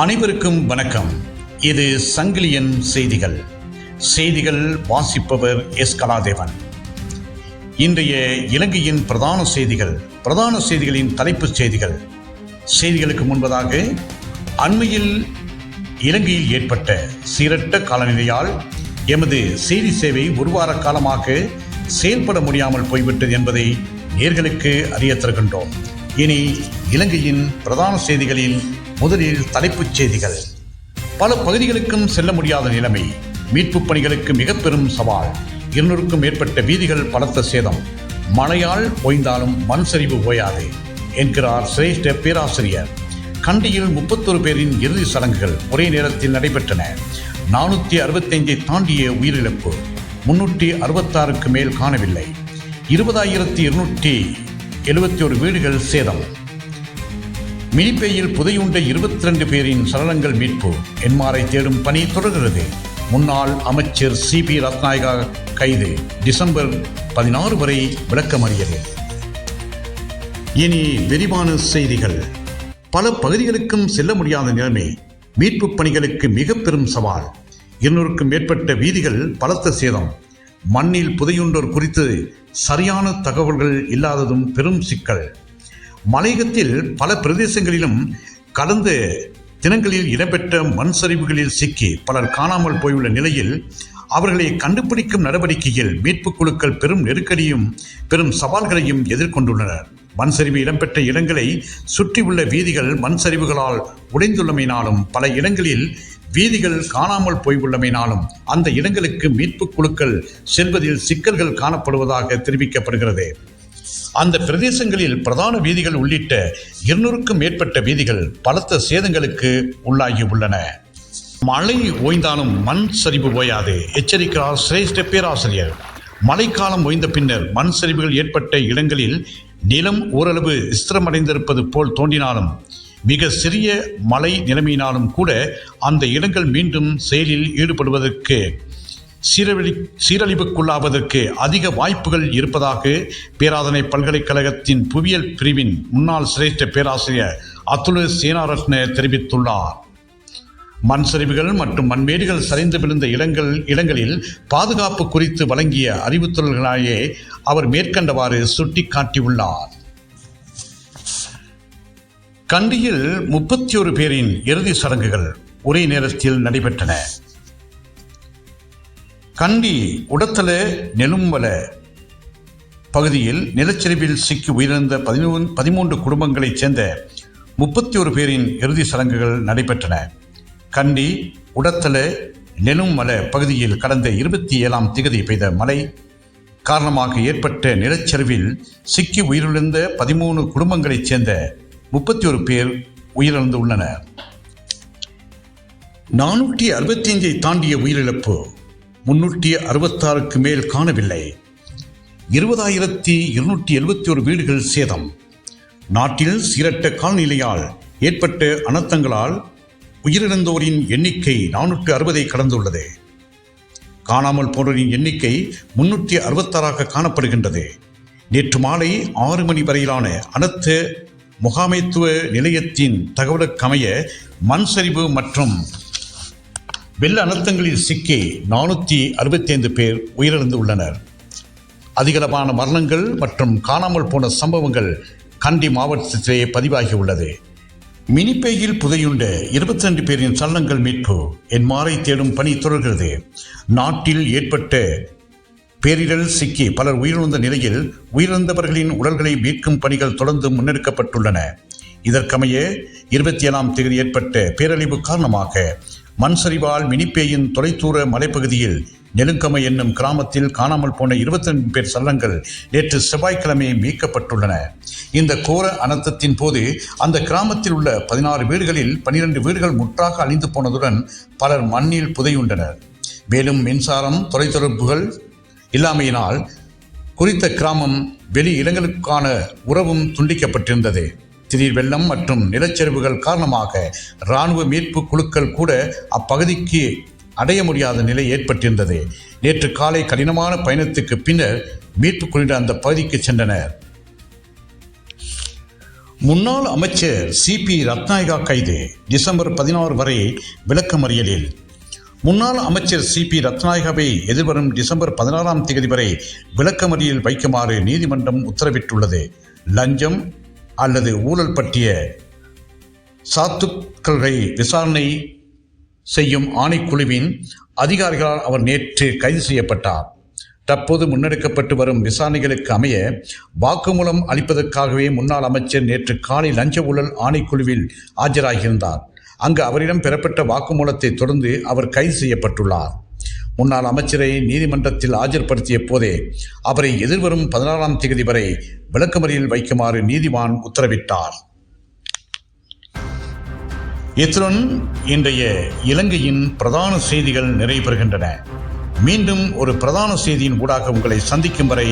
அனைவருக்கும் வணக்கம். இது சங்கிலியன் செய்திகள். செய்திகள் வாசிப்பவர் எஸ் கலாதேவன். இன்றைய இலங்கையின் பிரதான செய்திகள் பிரதான செய்திகளின் தலைப்புச் செய்திகள். செய்திகளுக்கு முன்பதாக அண்மையில் இலங்கையில் ஏற்பட்ட சீரட்ட காலநிலையால் எமது செய்தி சேவை ஒரு வார காலமாக செயல்பட முடியாமல் போய்விட்டது என்பதை நேர்களுக்கு அறிய தருகின்றோம் இனி இலங்கையின் பிரதான செய்திகளின் முதலில் தலைப்புச் செய்திகள். பல பகுதிகளுக்கும் செல்ல முடியாத நிலைமை மீட்புப் பணிகளுக்கு மிக பெரும் சவால். இருநூறுக்கும் மேற்பட்ட வீதிகள் பலத்த சேதம். மழையால் ஓய்ந்தாலும் மண் சரிவு ஓயாது என்கிறார் சிரேஷ்ட பேராசிரியர். கண்டியில் முப்பத்தொரு பேரின் இறுதி சடங்குகள் ஒரே நேரத்தில் நடைபெற்றன. நானூற்றி அறுபத்தைந்தை தாண்டிய உயிரிழப்பு முன்னூற்றி அறுபத்தாறுக்கு மேல் காணவில்லை. இருபதாயிரத்தி இருநூற்றி எழுபத்தி ஒரு வீடுகள் சேதம். மினிப்பேயில் புதையுண்ட இருபத்தி ரெண்டு பேரின் சடலங்கள் மீட்பு. என்மாரை தேடும் பணி தொடர்கிறது. முன்னாள் அமைச்சர் சி பி ரத்நாயகா கைது. டிசம்பர் பதினாறு வரை விளக்கமறியது. இனி விரிவான செய்திகள். பல பகுதிகளுக்கும் செல்ல முடியாத நிலைமை. மீட்புப் பணிகளுக்கு மிக பெரும் சவால். இருநூறுக்கும் மேற்பட்ட வீதிகள் பலத்த சேதம். மண்ணில் புதையுண்டோர் குறித்து சரியான தகவல்கள் இல்லாததும் பெரும் சிக்கல். மலையகத்தில் பல பிரதேசங்களிலும் கடந்த தினங்களில் இடம்பெற்ற மண் சரிவுகளில் சிக்கி பலர் காணாமல் போயுள்ள நிலையில் அவர்களை கண்டுபிடிக்கும் நடவடிக்கையில் மீட்புக் குழுக்கள் பெரும் நெருக்கடியும் பெரும் சவால்களையும் எதிர்கொண்டுள்ளனர். மண் சரிவு இடம்பெற்ற இடங்களை சுற்றியுள்ள வீதிகள் மண் சரிவுகளால் உடைந்துள்ளமையினாலும் பல இடங்களில் வீதிகள் காணாமல் போயுள்ளமையினாலும் அந்த இடங்களுக்கு மீட்புக் குழுக்கள் செல்வதில் சிக்கல்கள் காணப்படுவதாக தெரிவிக்கப்படுகிறது. அந்த பிரதேசங்களில் பிரதான வீதிகள் உள்ளிட்ட இருநூறுக்கும் மேற்பட்ட வீதிகள் பலத்த சேதங்களுக்கு உள்ளாகி உள்ளன. மழை ஓய்ந்தாலும் மண் சரிவு ஓயாது எச்சரிக்கிறார் சிரேஷ்ட பேராசிரியர். மழைக்காலம் ஓய்ந்த பின்னர் மண் சரிவுகள் ஏற்பட்ட இடங்களில் நிலம் ஓரளவு ஸ்திரமடைந்திருப்பது போல் தோன்றினாலும் மிக சிறிய மழை நிலைமையினாலும் கூட அந்த இடங்கள் மீண்டும் செயலில் ஈடுபடுவதற்கு சீரழி சீரழிவுக்குள்ளாவதற்கு அதிக வாய்ப்புகள் இருப்பதாக பேராதனை பல்கலைக்கழகத்தின் புவியியல் பிரிவின் முன்னாள் சிரேஷ்ட பேராசிரியர் அத்துல சேனாரத்ன தெரிவித்துள்ளார். மண் சரிவுகள் மற்றும் மண்மேடுகள் சரிந்து விழுந்த இடங்கள் இடங்களில் பாதுகாப்பு குறித்து வழங்கிய அறிவுத்தல்களாயே அவர் மேற்கண்டவாறு சுட்டிக்காட்டியுள்ளார். கண்டியில் முப்பத்தி ஒரு பேரின் இறுதி சடங்குகள் ஒரே நேரத்தில் நடைபெற்றன. கண்டி உடத்தல நெலும்பல பகுதியில் நிலச்சரிவில் சிக்கி உயிரிழந்த பதிமூன் பதிமூன்று குடும்பங்களைச் சேர்ந்த முப்பத்தி ஒரு பேரின் இறுதி சடங்குகள் நடைபெற்றன. கண்டி உடத்தல நெலும்மல பகுதியில் கடந்த இருபத்தி ஏழாம் திகதி பெய்த மழை காரணமாக ஏற்பட்ட நிலச்சரிவில் சிக்கி உயிரிழந்த பதிமூணு குடும்பங்களைச் சேர்ந்த முப்பத்தி ஒரு பேர் உயிரிழந்துள்ளனர். நானூற்றி அறுபத்தி தாண்டிய உயிரிழப்பு முன்னூற்றி அறுபத்தாறுக்கு மேல் காணவில்லை. இருபதாயிரத்தி இருநூற்றி எழுபத்தி ஒரு வீடுகள் சேதம். நாட்டில் சீரட்ட காலநிலையால் ஏற்பட்ட அனர்த்தங்களால் உயிரிழந்தோரின் எண்ணிக்கை நானூற்று அறுபதை கடந்துள்ளது. காணாமல் போனோரின் எண்ணிக்கை முன்னூற்றி அறுபத்தாறாக காணப்படுகின்றது. நேற்று மாலை ஆறு மணி வரையிலான அனர்த்த முகாமைத்துவ நிலையத்தின் தகவலுக்கமைய மண் சரிவு மற்றும் வெள்ள அனர்த்தங்களில் சிக்கி நானூற்றி அறுபத்தைந்து பேர் உயிரிழந்து உள்ளனர். அதிகளவான மரணங்கள் மற்றும் காணாமல் போன சம்பவங்கள் கண்டி மாவட்டத்திலேயே பதிவாகியுள்ளது மினிப்பேயில் புதையுண்ட இருபத்தி ரெண்டு பேரின் சலனங்கள் மீட்பு என் மாறை தேடும் பணி தொடர்கிறது. நாட்டில் ஏற்பட்ட பேரிடர் சிக்கி பலர் உயிரிழந்த நிலையில் உயிரிழந்தவர்களின் உடல்களை மீட்கும் பணிகள் தொடர்ந்து முன்னெடுக்கப்பட்டுள்ளன. இதற்கமைய இருபத்தி ஏழாம் தேதி ஏற்பட்ட பேரழிவு காரணமாக மண் சரிவால் மினிப்பேயின் தொலைதூர மலைப்பகுதியில் நெலுங்கமை என்னும் கிராமத்தில் காணாமல் போன இருபத்தி ரெண்டு பேர் சல்லங்கள் நேற்று செவ்வாய்க்கிழமை மீட்கப்பட்டுள்ளன. இந்த கோர அனர்த்தத்தின் போது அந்த கிராமத்தில் உள்ள பதினாறு வீடுகளில் பனிரெண்டு வீடுகள் முற்றாக அழிந்து போனதுடன் பலர் மண்ணில் புதையுண்டனர். மேலும் மின்சாரம் தொலைத்தொடர்புகள் இல்லாமையினால் குறித்த கிராமம் வெளி இடங்களுக்கான உறவும் துண்டிக்கப்பட்டிருந்தது. திடீர் வெள்ளம் மற்றும் நிலச்சரிவுகள் காரணமாக இராணுவ மீட்பு குழுக்கள் கூட அப்பகுதிக்கு அடைய முடியாத நிலை ஏற்பட்டிருந்தது. நேற்று காலை கடினமான பயணத்துக்கு பின்னர் மீட்பு குழுவினர் அந்த பகுதிக்கு சென்றனர். முன்னாள் அமைச்சர் சிபி ரத்நாயகா கைது டிசம்பர் பதினாறு வரை விளக்கமறியலில். முன்னாள் அமைச்சர் சிபி ரத்நாயகாவை எதிர்வரும் டிசம்பர் பதினாறாம் தேதி வரை விளக்கமறியல் வைக்குமாறு நீதிமன்றம் உத்தரவிட்டுள்ளது. லஞ்சம் அல்லது ஊழல் பற்றிய சாத்துக்களை விசாரணை செய்யும் ஆணைக்குழுவின் அதிகாரிகளால் அவர் நேற்று கைது செய்யப்பட்டார். தற்போது முன்னெடுக்கப்பட்டு வரும் விசாரணைகளுக்கு அமைய வாக்குமூலம் அளிப்பதற்காகவே முன்னாள் அமைச்சர் நேற்று காலை லஞ்ச ஊழல் ஆணைக்குழுவில் ஆஜராகியிருந்தார். அங்கு அவரிடம் பெறப்பட்ட வாக்குமூலத்தை தொடர்ந்து அவர் கைது செய்யப்பட்டுள்ளார். முன்னாள் அமைச்சரை நீதிமன்றத்தில் ஆஜர்படுத்திய போதே அவரை எதிர்வரும் பதினாறாம் தேதி வரை விளக்கமறியல் வைக்குமாறு நீதிவான் உத்தரவிட்டார். இத்துடன் இன்றைய இலங்கையின் பிரதான செய்திகள் நிறைவு பெறுகின்றன. மீண்டும் ஒரு பிரதான செய்தியின் ஊடாக உங்களை சந்திக்கும் வரை